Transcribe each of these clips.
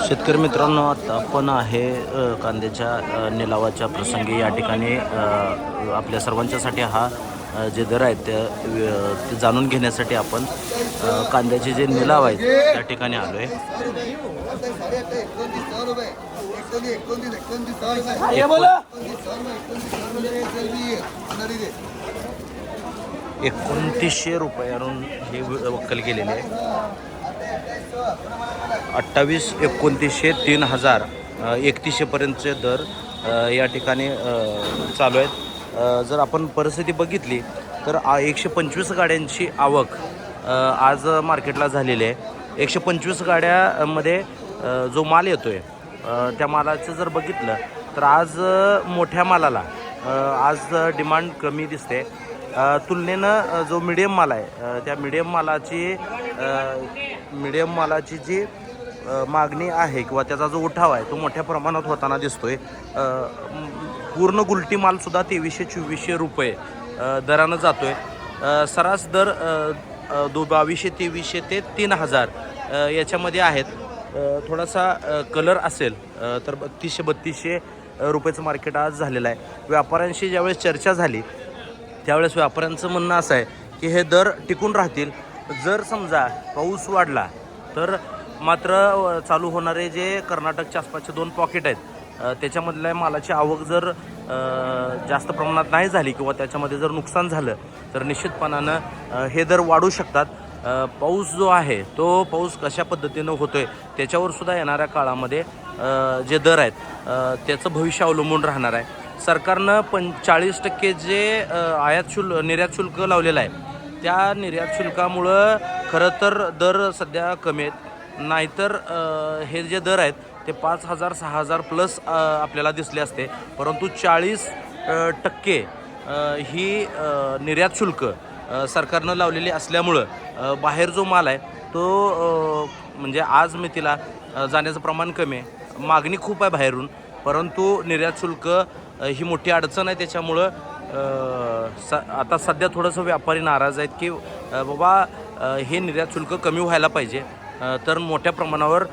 शेतकरी मित्रांनो आता आपण आहे कांद्याच्या निलावाच्या प्रसंगी या ठिकाणी आपल्या सर्वांच्यासाठी हा जे दर आहेत ते जाणून घेण्यासाठी आपण कांद्याचे जे निलाव आहेत त्या ठिकाणी आलो आहे एकोणतीसशे रुपयावरून हे वक्कल केलेले आहे. अठ्ठावीस एकोणतीसशे तीन हजार एकतीसशेपर्यंतचे दर या ठिकाणी चालू आहेत. जर आपण परिस्थिती बघितली तर एकशे पंचवीस गाड्यांची आवक आज मार्केटला झालेली आहे. एकशे पंचवीस गाड्यामध्ये जो माल येतो आहे त्या मालाचं जर बघितलं तर आज मोठ्या मालाला आज डिमांड कमी दिसते. तुलनेनं जो मिडियम माल आहे त्या मिडियम मालाची मिडियम मालाची जी मागणी आहे किंवा त्याचा जो उठाव आहे तो मोठ्या प्रमाणात होताना दिसतोय. पूर्ण गुलटी मालसुद्धा तेवीसशे चोवीसशे रुपये दरानं जातोय. आहे सरास दर दो बावीसशे तेवीसशे ते तीन हजार याच्यामध्ये आहेत. थोडासा कलर असेल तर बत्तीसशे बत्तीसशे रुपयाचं मार्केट आज झालेलं आहे. व्यापाऱ्यांशी ज्यावेळेस चर्चा झाली त्यावेळेस व्यापाऱ्यांचं म्हणणं असं आहे की हे दर टिकून राहतील. जर समजा पाऊस वाढला तर मात्र चालू होणारे जे कर्नाटकच्या आसपासचे दोन पॉकेट आहेत त्याच्यामधल्या मालाची आवक जर जास्त प्रमाणात नाही झाली किंवा त्याच्यामध्ये जर नुकसान झालं तर निश्चितपणानं हे दर वाढू शकतात. पाऊस जो आहे तो पाऊस कशा पद्धतीनं होतो त्याच्यावर सुद्धा येणाऱ्या काळामध्ये जे दर आहेत त्याचं भविष्य अवलंबून राहणार आहे. सरकारनं पं चाळीस टक्के जे आयात शुल्क निर्यात शुल्क लावलेलं आहे त्या निर्यात शुल्कामुळं खरं तर दर सध्या कमी आहेत. नाहीतर हे जे दर आहेत ते पाच हजार सहा हजार प्लस आपल्याला दिसले असते. परंतु चाळीस टक्के ही निर्यात शुल्क सरकारनं लावलेली असल्यामुळं बाहेर जो माल आहे तो म्हणजे आज मी तिला जाण्याचं प्रमाण कमी आहे. मागणी खूप आहे बाहेरून. परंतु निर्यात शुल्क ही मोठी अडचण आहे. त्याच्यामुळं स आता सध्या थोडंसं व्यापारी नाराज आहेत की बाबा हे निर्यात शुल्क कमी व्हायला पाहिजे. तर मोठ्या प्रमाणावर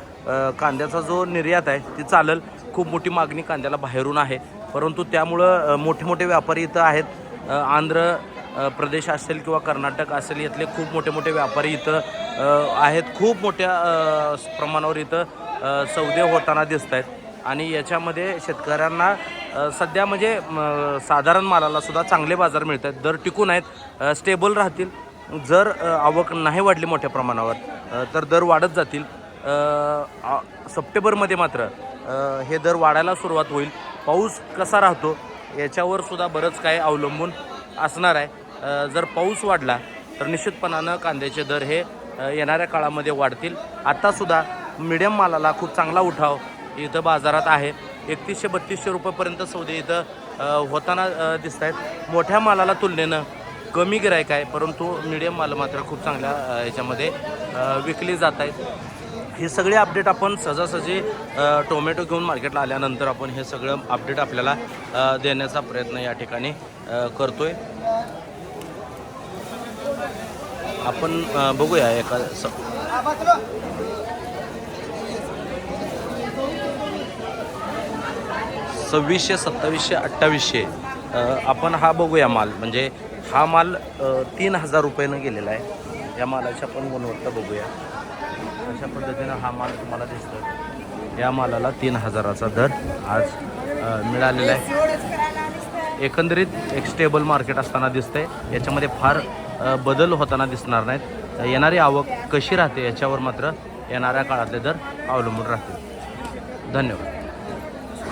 कांद्याचा जो निर्यात आहे ती चालेल. खूप मोठी मागणी कांद्याला बाहेरून आहे. परंतु त्यामुळं मोठे मोठे व्यापारी इथं आहेत. आंध्र प्रदेश असेल किंवा कर्नाटक असेल यातले खूप मोठे मोठे व्यापारी इथं आहेत. खूप मोठ्या प्रमाणावर इथं सौदे होताना दिसत आहेत आणि याच्यामध्ये शेतकऱ्यांना सध्या म्हणजे साधारण मालाला सुद्धा चांगले बाजार मिळत आहेत दर टिकून आहेत. स्टेबल राहतील. जर आवक नाही वाढली मोठ्या प्रमाणावर तर दर वाढत जातील. सप्टेंबरमध्ये मात्र हे दर वाढायला सुरुवात होईल. पाऊस कसा राहतो याच्यावर सुद्धा बरंच काही अवलंबून असणार आहे. जर पाऊस वाढला तर निश्चितपणानं कांद्याचे दर हे येणाऱ्या काळामध्ये वाढतील. आत्तासुद्धा मिडियम मालाला खूप चांगला उठाव इथं बाजारात आहे. एकतीसशे बत्तीसशे रुपयेपर्यंत सौदे इथं होताना दिसत आहेत मोठ्या मालाला तुलनेनं कमी गिरायक आहे परंतु मिडियम माल मात्र खूप चांगल्या याच्यामध्ये विकली जात आहेत हे सगळे अपडेट आपण सहजासहजी टोमॅटो घेऊन मार्केटला आल्यानंतर आपण हे सगळं अपडेट आपल्याला देण्याचा प्रयत्न या ठिकाणी करतोय. आपण बघूया एका स सव्वीसशे सत्तावीसशे अठ्ठावीसशे आपण हा बघूया माल. म्हणजे हा माल तीन हजार रुपयानं गेलेला आहे. या मालाची आपण गुणवत्ता बघूया. अशा पद्धतीनं हा माल तुम्हाला दिसतो या मालाला तीन हजाराचा दर आज मिळालेला आहे. एकंदरीत एक स्टेबल मार्केट असताना दिसतंय. याच्यामध्ये फार बदल होताना दिसणार नाहीत. येणारी आवक कशी राहते याच्यावर मात्र येणाऱ्या काळातले दर अवलंबून राहतील. धन्यवाद.